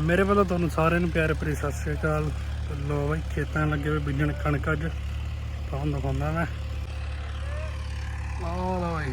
ਮੇਰੇ ਵੱਲੋਂ ਤੁਹਾਨੂੰ ਸਾਰਿਆਂ ਨੂੰ ਪਿਆਰੇ ਭਰੀ ਸਤਿ ਸ਼੍ਰੀ ਅਕਾਲ। ਲੋ ਬਾਈ, ਖੇਤਾਂ 'ਚ ਲੱਗੇ ਹੋਏ ਬੀਜਣ ਕਣਕ ਅੱਜ। ਤੁਹਾਨੂੰ ਦਿਖਾਉਂਦਾ ਮੈਂ। ਲਓ ਲਓ ਬਾਈ।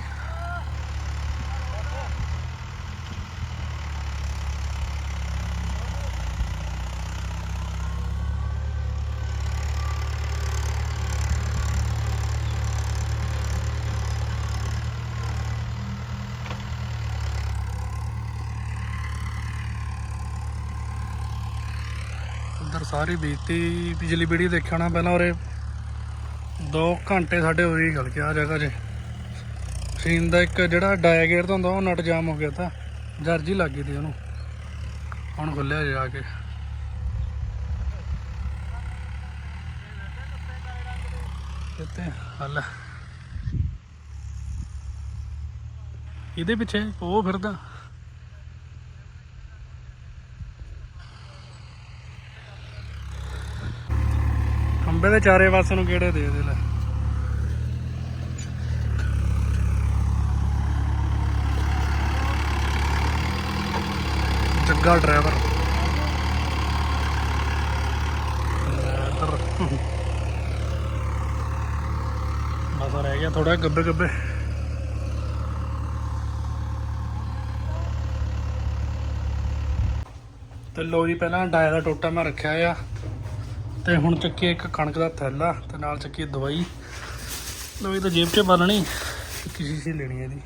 ਉਧਰ ਸਾਰੀ ਬੀਤੀ, ਪਿਛਲੀ ਵੀਡੀਓ ਦੇਖਿਆ ਨਾ ਪਹਿਲਾਂ ਉਰੇ। 2 ਘੰਟੇ ਸਾਡੇ ਉਰੇ ਗਲ ਗਿਆ ਜਗ੍ਹਾ 'ਚ। ਮਸ਼ੀਨ ਦਾ ਇੱਕ ਜਿਹੜਾ ਡਾਇਆ ਦਾ ਹੁੰਦਾ, ਉਹ ਨਟ ਜਾਮ ਹੋ ਗਿਆ ਤਾਂ। ਜਰਜੀ ਲੱਗ ਗਈ ਤੀ ਉਹਨੂੰ। ਹੁਣ ਖੁੱਲਿਆ ਜਾ ਕੇ। ਕਿਤੇ ਹੱਲ। ਇਹਦੇ ਪਿੱਛੇ ਉਹ ਫਿਰਦਾ। ਖੰਬੇ ਦੇ ਚਾਰੇ ਪਾਸੇ ਨੂੰ ਕਿਹੜੇ ਦੇ ਦੇ ਲੈ। ਜੱਗਾ ਡਰਾਈਵਰ। ਇੱਧਰ ਰਹਿ ਗਿਆ ਥੋੜਾ ਗੱਬੇ ਗੱਬੇ। ਤੇ ਲੋ ਜੀ, ਪਹਿਲਾਂ ਡਾਇਰ ਦਾ ਟੋਟਾ ਮੈਂ ਰੱਖਿਆ ਆ। ਤੇ ਹੁਣ ਚੱਕੀ ਇੱਕ ਕਣਕ ਦਾ ਥੈਲਾ ਤੇ ਨਾਲ ਚੱਕੀ ਦਵਾਈ। ਦਵਾਈ ਤਾਂ ਜੇਬ 'ਚ ਬੰਨਣੀ, ਤੇ ਕਿਸੇ ਸੀ ਲੈਣੀ ਹੈ ਇਹਦੀ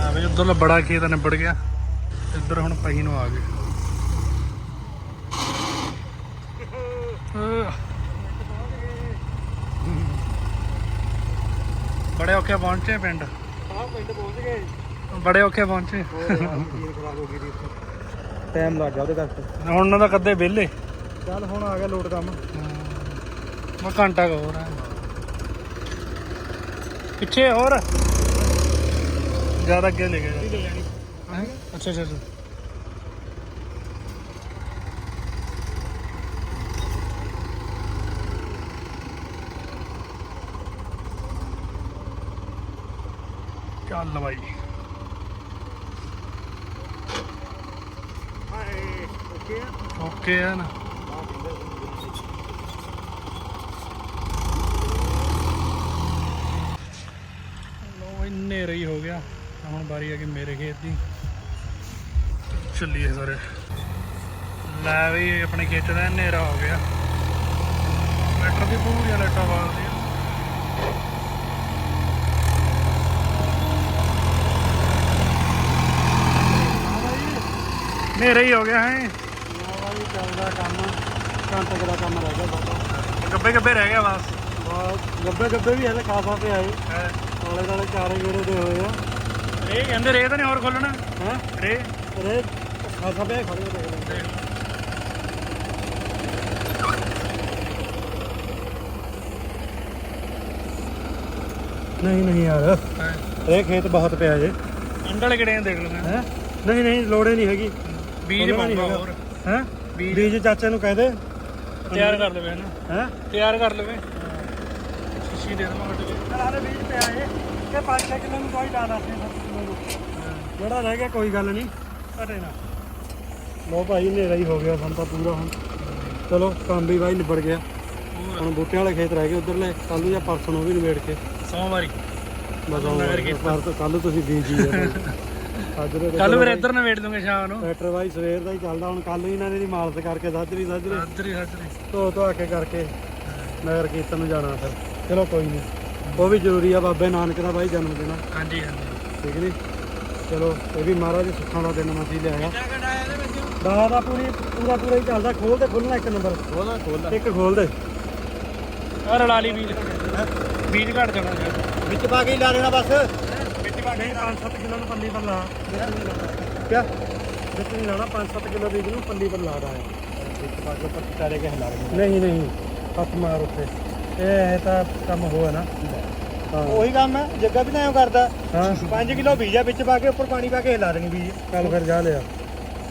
ਆ ਵੀ ਉਧਰਲਾ ਬੜਾ ਖੇਤ ਨਿਬੜ ਗਿਆ। ਇੱਧਰ ਹੁਣ ਪਹੀ ਨੂੰ ਆ ਗਏ। ਬੜੇ ਔਖੇ ਪਹੁੰਚੇ ਪਿੰਡ। ਆਹ ਪਿੰਡ ਪਹੁੰਚ ਗਏ। ਬੜੇ ਔਖੇ ਪਹੁੰਚੇ। ਟਾਈਮ ਲੱਗ ਗਿਆ ਉਹਦੇ ਕਰਕੇ। ਹੁਣ ਉਹਨਾਂ ਦਾ ਕਦੇ ਵਿਹਲੇ। ਚੱਲ ਹੁਣ ਆ ਗਿਆ ਲੋਡ ਕੰਮ। ਮੈਂ ਘੰਟਾ ਹੋਰ ਹੈ। ਪਿੱਛੇ ਹੋਰ। ਜ਼ਿਆਦਾ ਅੱਗੇ ਲੈ ਗਏ ਹੈਂ? ਅੱਛਾ ਅੱਛਾ ਅੱਛਾ। ਚੱਲ ਬਾਈ। ਹਾਏ ਓਕੇ ਓਕੇ ਆ ਨਾ ਲੋ ਇੰਨੇ ਰਹੀ ਹੋ ਗਿਆ ਹੁਣ ਵਾਰੀ ਆ ਗਈ ਮੇਰੇ ਖੇਤ ਦੀ। ਚੱਲੀਏ ਸਾਰੇ। ਲੈ ਵੀ ਆਪਣੇ ਖੇਤ ਦਾ ਹਨੇਰਾ ਹੋ ਗਿਆ। ਮਟਰ ਦੀ ਪੂਰੀਆਂ ਲਾਈਟਾਂ ਬਾਲਦੀ ਹਨੇਰਾ ਹੀ ਹੋ ਗਿਆ ਹੈ। ਚੱਲਦਾ ਕੰਮ ਦਾ ਕੰਮ ਰਹਿ ਗਿਆ ਬਾਬਾ ਗੱਬੇ ਗੱਬੇ ਰਹਿ ਗਿਆ ਬਸ। ਗੱਬੇ ਗੱਬੇ ਵੀ ਹਲੇ ਖਾਸਾ ਪਿਆ ਏ ਨਾਲੇ ਨਾਲੇ ਚਾਰੇ ਗੇੜੇ ਦੇ ਹੋਏ ਆ। ਰੇ ਕਹਿੰਦੇ ਰੇ ਤਾਂ ਨਹੀਂ ਹੋਰ ਖੋਲਣਾ ਹੈ? ਰੇ ਰੇ ਖਾਸਾ ਪਿਆ ਖੜੇ ਦੇਖ ਲੈ ਨਹੀਂ ਨਹੀਂ ਯਾਰ। ਰੇ ਖੇਤ ਬਹੁਤ ਪਿਆ ਜੇ। ਅੰਡਲ ਕਿਹੜੇ ਨੇ ਦੇਖ ਹੈ? ਨਹੀਂ ਨਹੀਂ ਲੋੜੇ ਨਹੀਂ ਹੈਗੀ। ਬੀਜ ਹੈਗਾ। ਹੋਰ। ਹੈ? ਬੀਜ। ਚਾਚੇ ਨੂੰ ਕਹਿ ਦੇ। ਤਿਆਰ ਕਰ ਲਵੇ ਨਾ ਹੈ? ਤਿਆਰ ਕਰ ਲਵੇ। ਸ਼ੀਸ਼ੀ ਦੇ ਦਵਾਂ ਕੱਟ ਕੇ ਨਾਲੇ ਬੀਜ ਪਿਆ ਏ ਕਿ 5-6 ਕਿਲੋ ਨੂੰ ਸੀ ਕਿਲੋ ਨੂੰ ਜਿਹੜਾ ਰਹਿ ਗਿਆ ਕੋਈ ਗੱਲ ਨਹੀਂ। ਘਟੇ ਨਾ ਲੋ ਭਾਈ ਹਨੇਰਾ ਹੀ ਹੋ ਗਿਆ ਸਾਨੂੰ ਤਾਂ ਪੂਰਾ ਹੁਣ। ਚਲੋ ਕੰਮ ਵੀ ਬਾਈ ਨਿਬੜ ਗਿਆ। ਹੁਣ ਬੂਟਿਆਂ ਵਾਲੇ ਖੇਤ ਰਹਿ ਗਏ ਉਧਰਲੇ। ਕੱਲ ਨੂੰ ਜਾਂ ਪਰਸੋਂ ਨੂੰ ਵੀ ਨਿਬੇੜ ਕੇ। ਸੋਮਵਾਰੀ। ਬਸ ਕੱਲ ਤੁਸੀਂ ਬੀਜੀ ਕੱਲ ਫਿਰ ਇੱਧਰ ਨਵੇੜ ਦੂੰਗੇ ਸ਼ਾਮ ਨੂੰ। ਟਰੈਕਟਰ ਬਾਈ ਸਵੇਰ ਦਾ ਹੀ ਚੱਲਦਾ। ਹੁਣ ਕੱਲ ਨੂੰ ਇਹਨਾਂ ਨੇ ਦੀ ਮਾਲਸ਼ ਕਰਕੇ ਸਾਜਰੀ ਸਾਜਰੀ ਹਾਜ਼ਰੀ ਹਾਜ਼ਰੀ ਧੋ ਧੋ ਕੇ ਕਰਕੇ ਨਗਰ ਕੀਰਤਨ ਨੂੰ ਜਾਣਾ ਫਿਰ। ਚਲੋ ਕੋਈ ਨਹੀਂ। ਉਹ ਵੀ ਜ਼ਰੂਰੀ ਆ ਬਾਬੇ ਨਾਨਕ ਦਾ ਬਾਈ ਜਨਮ ਦਿਨ। ਹਾਂਜੀ ਹਾਂਜੀ। ਠੀਕ ਨੀ? ਚਲੋ ਇਹ ਵੀ ਮਹਾਰਾਜ ਸੁੱਖਾਂ ਦਾ ਦਿਨ ਮਸੀ ਲਿਆਇਆ। ਦਾ ਦਾ ਪੂਰੀ ਪੂਰਾ ਪੂਰਾ ਹੀ ਚੱਲਦਾ ਖੋਲ ਦੇ ਖੋਲਣਾ ਇੱਕ ਨੰਬਰ। ਖੋਲਦਾ ਖੋਲਦਾ ਇੱਕ ਖੋਲ ਦੇ। ਆ ਰਲਾ ਲਈ ਬੀਜ ਬੀਜ ਘਟ ਜਾਣਾ ਵਿੱਚ ਪਾ ਕੇ ਲਾ ਦੇਣਾ ਬਸ। ਵਿੱਚ ਪਾ ਨਹੀਂ 5-7 ਕਿਲੋ ਨੂੰ ਪੱਲੀ ਪਰ ਲਾ। ਕਿਆ? ਜੇ ਤੁਸੀਂ ਲਾਣਾ 5-7 ਕਿਲੋ ਬੀਜ ਨੂੰ ਪੱਲੀ ਪਰ ਲਾ ਦਾਂ ਇੱਕ ਬਾਗੇ ਉੱਪਰ ਟਾਰੇ ਕੇ ਹਿਲਾ ਨਹੀਂ ਨਹੀਂ। ਹੱਥ ਮਾਰ ਉੱਤੇ। ਇਹ ਤਾਂ ਕੰਮ ਹੋਇਆ ਨਾ। ਹਾਂ ਉਹੀ ਕੰਮ ਹੈ ਜੱਗਾ ਵੀ ਤਾਂ ਐਂ ਕਰਦਾ। ਹਾਂ। 5 ਕਿਲੋ ਬੀਜ ਵਿੱਚ ਪਾ ਕੇ ਉੱਪਰ ਪਾਣੀ ਪਾ ਕੇ ਹਿਲਾ ਦੇਣੀ ਬੀਜ। ਚੱਲ ਫਿਰ ਜਾ ਲਿਆ।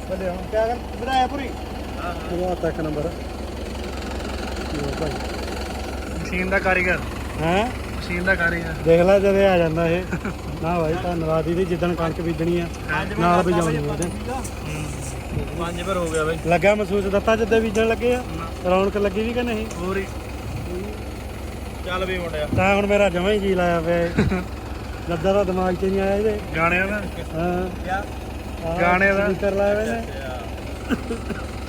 ਬੱਲੇ ਹੁਣ ਕਿਆ ਕਰ ਵਧਾਇਆ ਪੂਰੀ? ਉਹ ਤੱਕ ਨੰਬਰ। ਮਸ਼ੀਨ ਦਾ ਕਾਰੀਗਰ। ਹੈ? ਮਸ਼ੀਨ ਦਾ ਕਾਰੀਗਰ। ਦੇਖ ਲੈ ਜਦੇ ਆ ਜਾਂਦਾ ਇਹ। ਨਾ ਭਾਈ ਧੰਨਵਾਦ ਇਹਦੀ ਜਿੱਦਣ ਕਣਕ ਬੀਜਣੀ ਆ ਨਾਲ ਵਜਾਉਣੀ ਉਹਦੇ। ਪੰਜ ਵਾਰ ਹੋ ਗਿਆ ਬਾਈ। ਲੱਗਾ ਮਹਿਸੂਸ ਦਿੱਤਾ ਜਿੱਦੇ ਬੀਜਣ ਲੱਗੇ ਆ? ਰੌਣਕ ਲੱਗੀ ਵੀ ਕਿ ਨਹੀਂ? ਹੋਰ ਹੀ। ਚੱਲ ਵੀ ਮੁੰਡਿਆ। ਤਾਂ ਹੁਣ ਮੇਰਾ ਜਮਾ ਹੀ ਜੀ ਲਾਇਆ ਪਿਆ ਇਹ। ਲੱਗਾ ਦਾ ਦਿਮਾਗ 'ਚ ਨਹੀਂ ਆਇਆ ਇਹਦੇ। ਗਾਣਿਆਂ ਦਾ? ਹਾਂ। ਕਿਆ ਆਹ ਗਾਣੇ ਦਾ। ਸਪੀਕਰ ਲਾਇਆ ਹੋਇਆ ਨੇ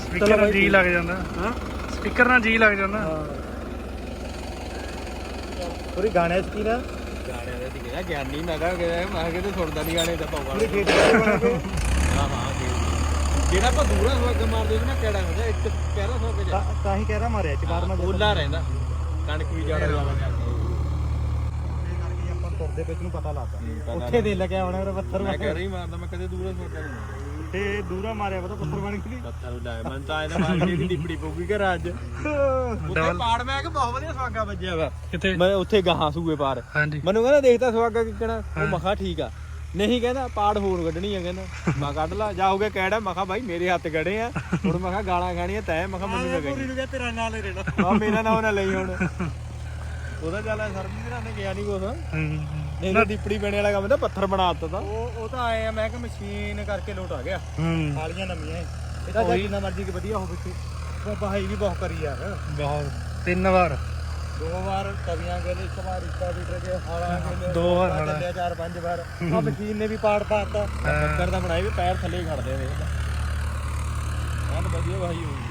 ਸਪੀਕਰ ਨਾਲ ਜੀ ਲੱਗ ਜਾਂਦਾ। ਹਾਂ। ਸਪੀਕਰ ਨਾਲ ਜੀ ਲੱਗ ਜਾਂਦਾ। ਪੂਰੀ ਗਾਣੇ 'ਚ ਕੀ ਨਾ? ਗਾਣੇ ਦਾ ਸੀ ਕਿਹਾ ਗਿਆਨੀ ਮੈਂ ਕਹਾ ਕਿ ਮੈਂ ਕਿਤੇ ਸੁਣਦਾ ਨਹੀਂ ਗਾਣੇ ਦਾ ਪਾਉਗਾ ਪੂਰੀ ਖੇਤ ਵਾਲੇ ਬਣ ਗਏ ਹਾਂ ਹਾਂ ਜਿਹੜਾ ਆਪਾਂ ਦੂਰਾ ਸਵੱਗ ਮਾਰਦੇ ਸੀ ਨਾ ਕਿਹੜਾ ਹੁੰਦਾ? ਇੱਕ ਕਹਿਰਾ ਸਵੱਗ ਜਾ ਤਾਂ- ਤਾਂ ਹੀ ਕਹਿ ਰਹਾ ਮਾਰਿਆ ਮੈਂ ਬੋਲਾ ਰਹਿੰਦਾ। ਕਣਕ ਵੀ ਜਾਣਾ ਜਾਵਾ ਆਪਾਂ ਤੁਰਦੇ ਵਿੱਚ ਨੂੰ ਪਤਾ ਲੱਗਦਾ ਉੱਥੇ ਦੇ ਲੱਗਿਆ ਹੋਣਾ ਮੇਰਾ ਪੱਥਰ ਮੈਂ ਕਹਿ ਰਹੀ ਮਾਰਦਾ ਮੈਂ ਕਦੇ ਦੂਰਾ ਸਵੱਗ ਨਹੀਂ। ਤੇ ਦੂਰਾ ਮਾਰਿਆ ਪਤਾ ਪੱਥਰ ਬਣ ਗਈ ਪੱਥਰ ਲਾਇਆ ਮੈਂ ਤਾਂ ਇਹਦਾ ਮਾਰ ਕੇ ਡਿਪੜੀ ਪਊਗੀ ਘਰ ਅੱਜ। ਉੱਥੇ ਪਾੜ ਮੈਂ ਕਿ ਬਹੁਤ ਵਧੀਆ ਸਵਾਗਾ ਵੱਜਿਆ ਵਾ। ਕਿਤੇ ਮੈਂ ਉੱਥੇ ਗਾਹਾਂ ਸੂਏ ਪਾਰ। ਹਾਂਜੀ। ਮੈਨੂੰ ਕਹਿੰਦਾ ਦੇਖਦਾ ਸਵਾਗਾ ਕਿਕਣਾ ਉਹ ਮਖਾ ਠੀਕ ਆ। ਨਹੀਂ ਕਹਿੰਦਾ ਪਾੜ ਹੋਰ ਕੱਢਣੀ ਆ ਕਹਿੰਦਾ। ਮੈਂ ਕੱਢ ਲਾ ਜਾਓਗੇ ਕਹਿੜਾ ਮਖਾ ਭਾਈ ਮੇਰੇ ਹੱਥ ਗੜੇ ਆ। ਹੁਣ ਮਖਾ ਗਾਲਾਂ ਖਾਣੀਆਂ ਤੈ। ਮਖਾ ਮੈਨੂੰ ਨਾ ਕਹੀ ਨੂੰ ਕਿਹਾ ਤੇਰਾ ਨਾਂ ਲੈ ਰਹਿਣਾ ਆ ਮੇਰਾ ਨਾਂ ਨਾ ਲਈ ਹੁਣ। ਉਹਦਾ ਚੱਲ ਸਰਬਜੀਤ ਨਾਲ ਨੇ ਗਿਆ ਨਹੀਂ ਕੁਛ। ਹੂੰ ਨਹੀਂ ਨਾ ਦੀਪੜੀ ਬਣੇ ਵਾਲਾ ਕੰਮ ਤਾਂ ਪੱਥਰ ਬਣਾ ਦਿੱਤਾ ਤਾਂ। ਉਹ ਉਹ ਤਾਂ ਆਏ ਆ ਮੈਂ ਕਿ ਮਸ਼ੀਨ ਕਰਕੇ ਲੋਟ ਆ ਗਿਆ। ਹੂੰ। ਥਾਲੀਆਂ ਨਵੀਆਂ ਇਹ। ਇਹਦਾ ਜਾਂ ਜਿੰਨਾ ਮਰਜ਼ੀ ਕਿ ਵਧੀਆ ਹੋਵੇ ਬਹਾਈ ਵੀ ਬਹੁਤ ਕਰੀ ਯਾਰ। ਬਹੁਤ। ਤਿੰਨ ਵਾਰ। ਦੋ ਵਾਰ ਤਵੀਆਂ ਗਏ ਇੱਕ ਵਾਰ ਇੱਟਾ ਵੀ ਕੇ ਹਾਲਾਂ ਗਏ ਦੋ ਵਾਰ ਹਾਲਾਂ। ਚੱਲਿਆ ਚਾਰ ਪੰਜ ਵਾਰ। ਆ ਮਸ਼ੀਨ ਨੇ ਵੀ ਪਾੜ ਪਾਤਾ। ਪੱਥਰ ਦਾ ਬਣਾਏ ਵੀ ਪੈਰ ਥੱਲੇ ਹੀ ਖੜਦੇ ਨੇ। ਬਹੁਤ ਵਧੀਆ ਭਾਈ ਹੋਈ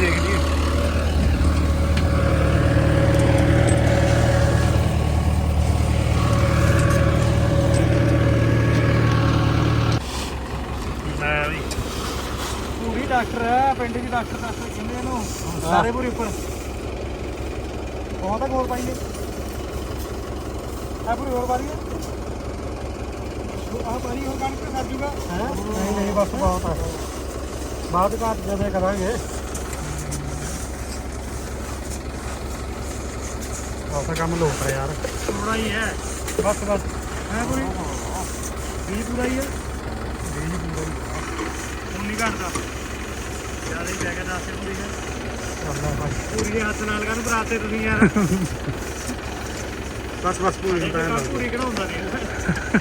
ਦੇਖਦੀ ਮੈਂ ਵੀ ਪੂਰੀ ਡਾਕਟਰ ਹੈ ਪਿੰਡ ਦੀ ਕਹਿੰਦੇ ਇਹਨੂੰ ਸਾਰੇ ਪੂਰੀ ਉੱਪਰ ਬਹੁਤ ਗੋਲ ਪਾਈਏ ਆ ਪੂਰੀ ਹੋਰ ਵਾਰੀ ਆਹ ਪਾਣੀ ਹੋਰ ਕਣਕ ਤੇ ਜੂਗਾ ਨਹੀਂ ਨਹੀਂ ਬਸ ਬਹੁਤ ਆ ਬਾਅਦ ਘਾਟ ਜਦੇ ਕਰਾਂਗੇ ਆਹ ਕੰਮ ਲੋਟ ਹੈ ਯਾਰ। ਥੋੜਾ ਹੀ ਹੈ। ਬਸ ਬਸ। ਹੈ ਪੂਰੀ? ਵੀ ਪੂਰਾ ਹੀ ਹੈ। ਵੀ ਪੂਰਾ ਹੀ ਹੁਣ ਨਹੀਂ ਘਟਦਾ ਜ਼ਿਆਦਾ ਹੀ ਪੈ ਗਿਆ ਦੱਸ ਪੂਰੀ ਹੈ ਪੂਰੀ ਦੇ ਹੱਥ ਨਾਲ ਕਰਨ ਬਰਾਤੇ ਤੁਸੀਂ ਯਾਰ। ਬਸ ਬਸ ਪੂਰੀ ਹੁੰਦਾ ਹੈ ਪੂਰੀ ਕਢਾਉਂਦਾ ਨਹੀਂ।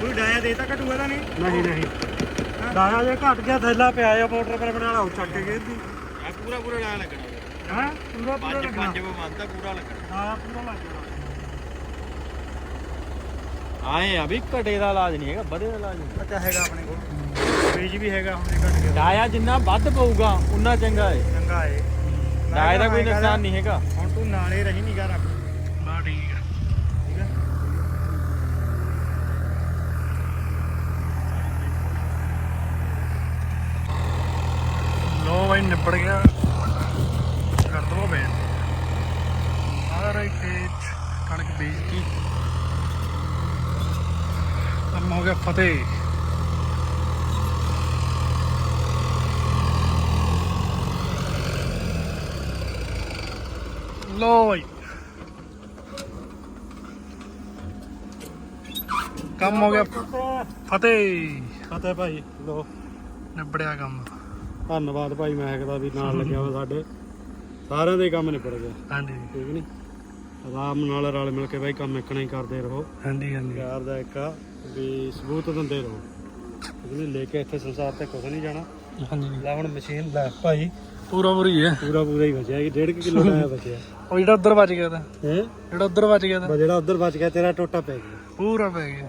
ਕੋਈ ਡਾਇਆ ਦੇਤਾ ਘਟੂਆ ਦਾ ਨਹੀਂ? ਨਹੀਂ ਨਹੀਂ। ਡਾਇਆ ਜੇ ਘਟ ਗਿਆ ਥੈਲਾ ਪਿਆ ਆ ਮੋਟਰ ਪਰ ਬਣਾ ਲਾ ਉਹ ਚੱਕ ਕੇ ਗਏ ਦੀ ਆ ਪੂਰਾ ਪੂਰਾ ਲਾ ਲੱਗਣਾ ਹਾਂ? ਪੂਰਾ ਪੂਰਾ ਪੰਜ ਲੱਗਣਾ। ਪੰਜ ਬੰਦਾ ਪੂਰਾ ਲੱਗਣਾ। ਹਾਂ ਪੂਰਾ ਲੱਗ ਜਾਣਾ ਆਏ ਆ ਵੀ ਘਟੇ ਦਾ ਇਲਾਜ ਨਹੀਂ ਹੈਗਾ ਵਧੇ ਦਾ ਇਲਾਜ ਅੱਛਾ ਹੈਗਾ ਆਪਣੇ ਕੋਲ। ਬੀਜ ਵੀ ਹੈਗਾ ਹੁਣ ਜੇ ਘਟ ਗਿਆ। ਡਾਇਆ ਜਿੰਨਾ ਵੱਧ ਪਊਗਾ ਉਨਾ ਚੰਗਾ ਹੈ ਚੰਗਾ ਏ। ਡਾਇਆ ਦਾ ਕੋਈ ਨੁਕਸਾਨ ਨਹੀਂ ਹੈਗਾ। ਹੁਣ ਤੂੰ ਨਾਲੇ ਰਹੀ ਨਿਗਾ ਰੱਖ। ਬਾ ਠੀਕ ਹੈ ਠੀਕ ਹੈ ਲੋ ਬਾਈ ਨਿਬੜ ਗਿਆ। ਕਰ ਦੋ ਬੈਨ। ਸਾਰੇ ਖੇਤ ਕਣਕ ਬੀਜਤੀ। ਕੰਮ ਹੋ ਗਿਆ ਫਤਿਹ ਲੋ ਬਾਈ ਕੰਮ ਹੋ ਗਿਆ। ਫਤਿਹ। ਫਤਿਹ ਭਾਈ ਲੋ। ਨਿਬੜਿਆ ਕੰਮ। ਧੰਨਵਾਦ ਭਾਈ ਮਹਿਕ ਦਾ ਵੀ ਨਾਲ ਲੱਗਿਆ ਵਾ ਸਾਡੇ। ਸਾਰਿਆਂ ਦੇ ਕੰਮ ਨਿਬੜ ਗਿਆ ਹਾਂਜੀ। ਠੀਕ ਨਹੀਂ ਆਰਾਮ ਨਾਲ ਰਲ ਮਿਲ ਕੇ ਭਾਈ ਕੰਮ ਇੱਕਣਾ ਹੀ ਕਰਦੇ ਰਹੋ। ਹਾਂਜੀ ਹਾਂਜੀ। ਪਿਆਰ ਦਾ ਇੱਕ ਆ ਵੀ ਸਬੂਤ ਦਿੰਦੇ ਰਹੋ। ਨਹੀਂ ਲੈ ਕੇ ਇੱਥੇ ਸੰਸਾਰ ਤੇ ਕੁਝ ਨਹੀਂ ਜਾਣਾ। ਹਾਂਜੀ। ਲੈ ਹੁਣ ਮਸ਼ੀਨ ਲੈ ਭਾਈ। ਪੂਰਾ ਪੂਰੀ ਹੈ। ਪੂਰਾ ਪੂਰਾ ਹੀ ਬਚਿਆ ਕਿ 1.5 ਕਿਲੋ ਦਾ ਬਚਿਆ। ਉਹ ਜਿਹੜਾ ਉੱਧਰ ਵੱਜ ਗਿਆ ਤਾਂ। ਹੈ? ਜਿਹੜਾ ਉੱਧਰ ਵੱਜ ਗਿਆ ਤਾਂ। ਜਿਹੜਾ ਉਧਰ ਬਚ ਗਿਆ ਤੇਰਾ ਟੋਟਾ ਪੈ ਗਿਆ। ਪੂਰਾ ਪੈ ਗਿਆ।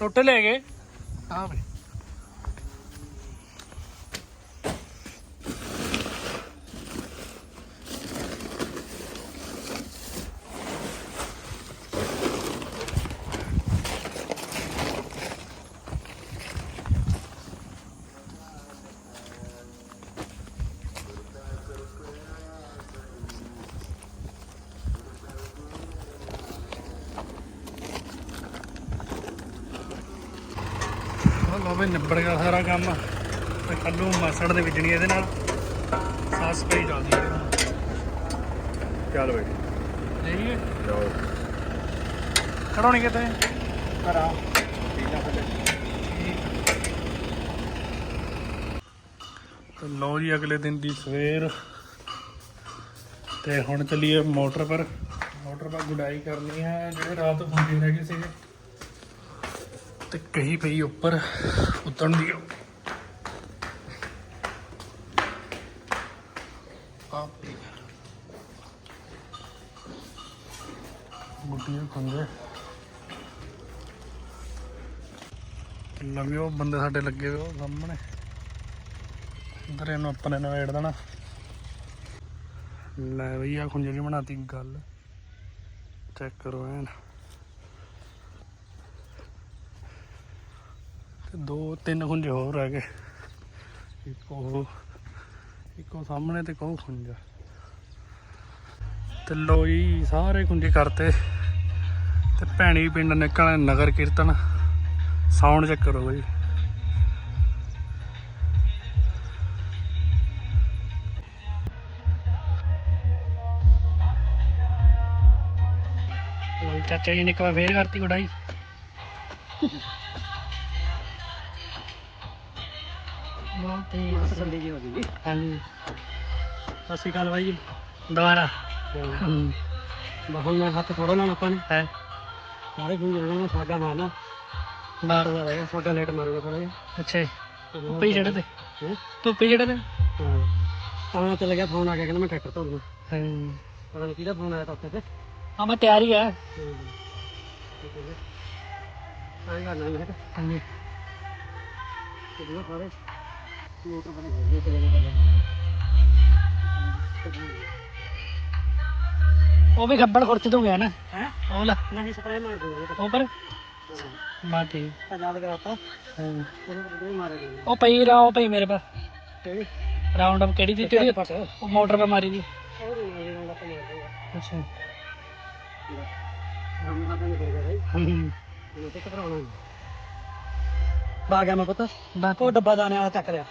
ਟੋਟੇ ਲੈ ਗਏ। ਹਾਂ ਬਈ ਤੇ ਕੱਲੂ ਮਸੜ ਦੇ ਵਿੱਚ ਨਹੀਂ ਇਹਦੇ ਨਾਲ ਸਾਫ਼ ਸਫ਼ਾਈ ਚੱਲਦੀ ਹੈ। ਚੱਲ ਬਈ। ਜਾਈਏ ਜਾਓ ਖੜਾਉਣੀ ਕਿਤੇ। ਕਰਾ ਪੀਣਾ ਤੇ ਲਓ ਜੀ ਅਗਲੇ ਦਿਨ ਦੀ ਸਵੇਰ। ਤੇ ਹੁਣ ਚੱਲੀਏ ਮੋਟਰ ਪਰ। ਮੋਟਰ ਪਰ ਗੁਡਾਈ ਕਰਨੀ ਹੈ ਜਿਹੜੇ ਰਾਤ ਹੁੰਦੀ ਰਹਿ ਗਈ ਸੀਗੇ। ਤੇ ਕਹੀ ਪਈ ਉੱਪਰ ਉਤਰਨ ਦੀ ਆਪ ਗੁੱਡੀਆਂ ਖੰਗੇ ਲੰਮਿਓ ਬੰਦੇ ਸਾਡੇ ਲੱਗੇ ਹੋਏ ਉਹ ਸਾਹਮਣੇ। ਅੰਦਰ ਇਹਨੂੰ ਆਪਾਂ ਨੇ ਨਵੇੜ ਦੇਣਾ। ਲੈ ਬਈ ਆ ਖੁੰਝੇ ਦੀ ਬਣਾਤੀ ਗੱਲ। ਚੈੱਕ ਕਰੋ ਐਨ। ਤੇ ਦੋ, ਤਿੰਨ ਖੁੰਝੇ ਹੋਰ ਰਹਿ ਗਏ। ਇੱਕ ਉਹ ਇੱਕੋ ਸਾਹਮਣੇ ਤੇ ਕੋ ਖੁੰਝਾ। ਤੇ ਲੋ ਜੀ, ਸਾਰੇ ਖੁੰਝੇ ਕਰਤੇ। ਤੇ ਭੈਣੀ ਪਿੰਡ ਨਿਕਲਣਾ ਨਗਰ ਕੀਰਤਨ। ਸਾਊਂਡ ਚੈੱਕ ਕਰੋ ਬਈ। ਚਾਚਾ ਜੀ ਨੇ ਇੱਕ ਵਾਰ ਫੇਰ ਕਰਤੀ ਗੁਡਾਈ? ਹੀ ਤਸੱਲੀ ਜੀ ਹੋ ਗਈ ਹਾਂਜੀ। ਸਤਿ ਸ਼੍ਰੀ ਅਕਾਲ ਬਾਈ ਜੀ। ਦੁਬਾਰਾ। ਹਮ, ਬਹੁਤ ਮੈਂ ਹੱਥ ਥੋੜਾ ਨਾਲ ਆਪਾਂ ਨੇ। ਹੈ? ਸਾਰੇ ਗੁੰਜੇ ਨਾਲ ਸਾਗਾ ਮਾਰਨਾ ਬਾਹਰ। ਥੋੜਾ ਰਹਿ ਸਾਗਾ ਲੇਟ ਮਾਰੂਗਾ ਥੋੜਾ ਜਿਹਾ। ਅੱਛਾ ਜੀ। ਧੁੱਪੇ ਹੀ ਚੜੇ ਤੇ ਹੈਂ? ਧੁੱਪੇ ਹੀ ਚੜੇ ਤੇ ਹਾਂ ਆਉਣਾ ਚੱਲ ਗਿਆ ਫੋਨ ਆ ਗਿਆ ਕਹਿੰਦਾ ਮੈਂ ਟਰੈਕਟਰ ਧੋ ਦੂੰ ਹਾਂ। ਪਤਾ ਨਹੀਂ ਕਿਹਦਾ ਫੋਨ ਆਇਆ ਤਾਂ ਉੱਥੇ ਤੇ। ਆ ਮੈਂ ਤਿਆਰ ਹੀ ਆ। ਆਏ ਕਰਨਾ ਮੈਂ। ਹਾਂਜੀ। ਕਿਹਦਾ ਸਾਰੇ ਮੋਟਰ ਚਲੇ ਉਹ ਵੀ ਖੱਬੜ ਖੁਰਚ ਤੋਂ ਗਿਆ ਨਾ। ਹੈ? ਉਹ ਲਾ। ਨਹੀਂ ਸਪਰੇ ਮਾਰ ਦੂੰਗਾ ਉਹ ਪਰ। ਮਾ ਠੀਕ। ਕਰਾਤਾ। ਹਾਂ। ਮਾਰੇ ਉਹ ਪਈ ਰਾ ਉਹ ਪਈ ਮੇਰੇ ਪਾ। ਕਿਹੜੀ? ਰਾਉਂਡ ਅਪ ਕਿਹੜੀ ਦੀ ਪਟ। ਉਹ ਮੋਟਰ ਪੇ ਮਾਰੀ ਦੀ। ਅੱਛਾ। ਹਮ ਤਾਂ ਨਹੀਂ ਕਰੇਗਾ ਭਾਈ ਹਮ ਮੈਨੂੰ ਤੇ ਘਬਰਾਉਣਾ ਬਾ ਗਿਆ ਮੈਂ ਪਤਾ। ਉਹ ਡੱਬਾ ਦਾਣੇ ਵਾਲਾ ਚੱਕ ਲਿਆ।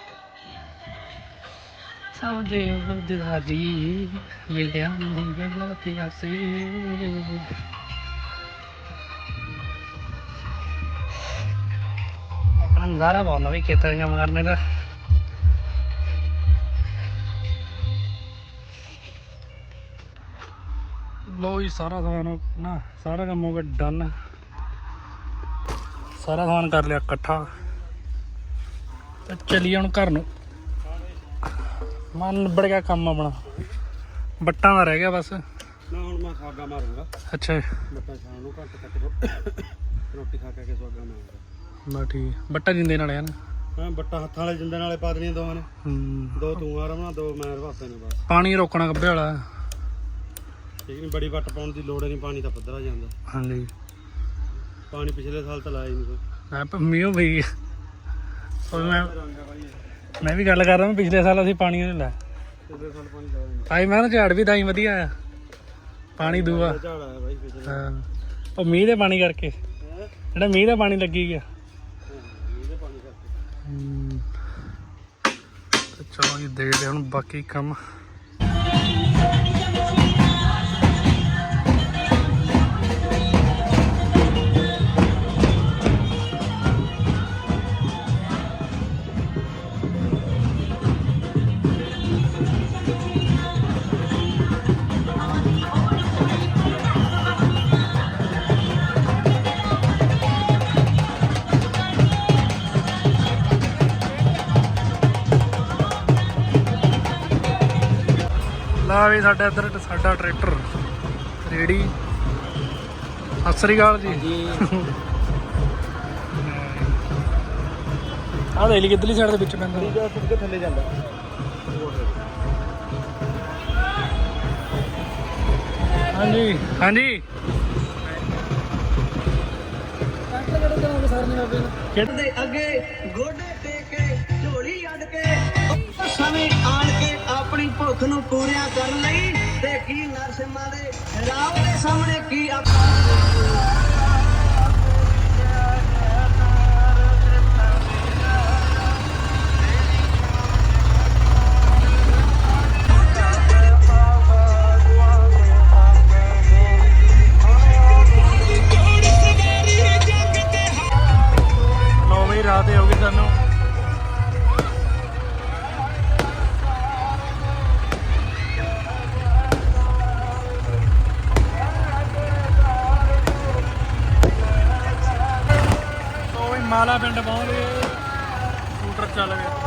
ਸਮਝੇ ਉਹ ਹਾਜੀ ਮਿਲਿਆ ਨਹੀਂ ਗੱਲਾਂ ਤੇ ਆਸੇ ਆਪਣਾ ਨਜ਼ਾਰਾ ਬਹੁਤ ਵੀ ਖੇਤਾਂ ਦੀਆਂ ਮਾਰਨੇ ਦਾ। ਲੋ ਜੀ ਸਾਰਾ ਸਮਾਨ ਨਾ ਸਾਰਾ ਕੰਮ ਹੋ ਗਿਆ ਡਨ। ਸਾਰਾ ਸਮਾਨ ਕਰ ਲਿਆ ਇਕੱਠਾ। ਤੇ ਚੱਲੀਏ ਹੁਣ ਘਰ ਨੂੰ। ਮਨ ਨਿਬੜ ਗਿਆ ਕੰਮ ਆਪਣਾ। ਬੱਟਾਂ ਦਾ ਰਹਿ ਗਿਆ ਬਸ। ਨਾ ਹੁਣ ਮੈਂ ਸਾਗਾ ਮਾਰੂੰਗਾ। ਅੱਛਾ। ਬੱਟਾ ਸ਼ਾਮ ਨੂੰ ਘੱਟ ਤੱਕ ਰੋਟੀ ਖਾ ਕੇ ਸਾਗਾ ਮਾਰੂੰਗਾ। ਬਾ ਠੀਕ। ਬੱਟਾ ਜਿੰਦੇ ਨਾਲ ਨਾ ਹਾਂ ਬੱਟਾ ਹੱਥਾਂ ਵਾਲੇ ਜਿੰਦੇ ਨਾਲੇ ਪਾ ਦੇਣੀਆਂ ਦੋਵਾਂ ਨੇ। ਹੂੰ। ਦੋ ਤੂੰ ਆ ਰਮਣਾ ਦੋ ਮੈਂ ਰਵਾਪੇ ਨੇ ਬਸ। ਪਾਣੀ ਰੋਕਣਾ ਗੱਬੇ ਵਾਲਾ। ਠੀਕ ਨਹੀਂ ਬੜੀ ਵੱਟ ਪਾਉਣ ਦੀ ਲੋੜ ਨਹੀਂ ਪਾਣੀ ਤਾਂ ਪੱਧਰਾ ਜਾਂਦਾ। ਹਾਂਜੀ। ਪਾਣੀ ਪਿਛਲੇ ਸਾਲ ਤਾਂ ਲਾਇਆ ਹੀ ਨਹੀਂ ਕੋਈ। ਮੈਂ ਮੀਂਹ ਪਈ ਮੈਂ ਮੈਂ ਵੀ ਗੱਲ ਕਰ ਰਿਹਾ ਮੈਂ ਪਿਛਲੇ ਸਾਲ ਅਸੀਂ ਪਾਣੀ ਨਹੀਂ ਲਾਇਆ ਪਿਛਲੇ ਸਾਲ ਪਾਣੀ ਲਾਇਆ ਆਈ ਮੈਂ ਨਾ ਝਾੜ ਵੀ ਤਾਂ ਹੀ ਵਧੀਆ ਆ। ਪਾਣੀ ਦੂਆ। ਝਾੜ ਆਇਆ ਬਾਈ ਪਿਛਲੇ ਹਾਂ। ਉਹ ਮੀਂਹ ਦੇ ਪਾਣੀ ਕਰਕੇ। ਜਿਹੜਾ ਮੀਂਹ ਦਾ ਪਾਣੀ ਲੱਗੀ ਗਿਆ। ਇਹਦੇ ਪਾਣੀ ਕਰਕੇ। ਚਲੋ ਜੀ ਦੇਖਦੇ ਹੁਣ ਬਾਕੀ ਕੰਮ। ਆ ਵੀ ਸਾਡਾ ਇੱਧਰ ਸਾਡਾ ਟਰੈਕਟਰ ਰੇੜੀ। ਸਤਿ ਸ੍ਰੀ ਅਕਾਲ ਜੀ। ਆਹ ਦੇਖ ਲਈ ਕਿੱਧਰਲੀ ਸਾਈਡ ਦੇ ਵਿੱਚ ਪੈਂਦਾ। ਜੋ ਸਿੱਧੇ ਥੱਲੇ ਜਾਂਦਾ? ਹਾਂਜੀ। ਹਾਂਜੀ। ਦੇ ਅੱਗੇ ਗੋਡੇ ਟੇਕੇ ਝੋਲੀ ਅੱਡ ਕੇ ਉਹ ਆਣ ਕੇ ਆਪਣੀ ਭੁੱਖ ਨੂੰ ਪੂਰਿਆ ਕਰਨ ਲਈ ਤੇ ਕੀ ਨਰਸਿਮਾ ਦੇ ਰਾਵ ਦੇ ਸਾਹਮਣੇ ਕੀ ਆਪਾਂ ਮਾਲਾ ਪਿੰਡ ਪਹੁੰਚ ਗਏ। ਸਕੂਟਰ ਚੱਲ ਗਿਆ।